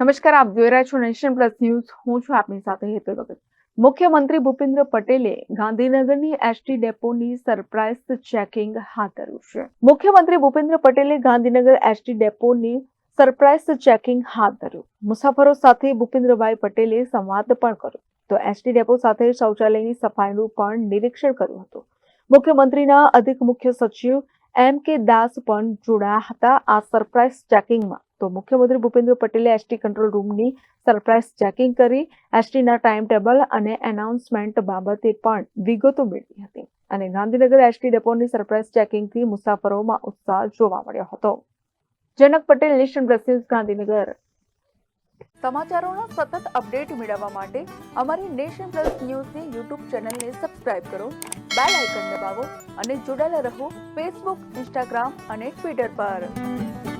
નમસ્કાર, આપ જોઈ રહ્યા છો નેશન પ્લસ ન્યૂઝ. હું છું આપની સાથે હેતુ ભગત મુખ્યમંત્રી ભૂપેન્દ્ર પટેલે ગાંધીનગરની એસટી ડેપોની સરપ્રાઇઝ ચેકિંગ હાથ ધર્યું છે. મુખ્યમંત્રી ભૂપેન્દ્ર પટેલે ગાંધીનગર એસટી ડેપોની સરપ્રાઇઝ ચેકિંગ હાથ ધર્યું. મુસાફરો સાથે ભૂપેન્દ્રભાઈ પટેલે સંવાદ પણ કર્યો. તો એસટી ડેપો સાથે શૌચાલયની સફાઈનું પણ નિરીક્ષણ કર્યું હતું. મુખ્યમંત્રીના અધિક મુખ્ય સચિવ એમ કે દાસ પણ જોડાયા હતા આ સરપ્રાઇઝ ચેકિંગમાં. તો મુખ્યમંત્રી ભૂપેન્દ્ર પટેલે એસટી કંટ્રોલ રૂમની સરપ્રાઇઝ ચેકિંગ કરી, એસટીના ટાઈમ ટેબલ અને એનાઉન્સમેન્ટ બાબતે પણ વિગતો મેળવી હતી. અને ગાંધીનગર એસટી ડેપોની સરપ્રાઇઝ ચેકિંગથી મુસાફરોમાં ઉત્સાહ જોવા મળ્યો હતો. Janak Patel, nation plus Gandhinagar. સમાચારોના સતત અપડેટ મેળવવા માટે અમારી નેશન પ્લસ ન્યૂઝની યુટ્યુબ ચેનલને સબસ્ક્રાઇબ કરો, બેલ આઇકન દબાવો અને જોડાયેલા રહો ફેસબુક, ઇન્સ્ટાગ્રામ અને ટ્વિટર પર.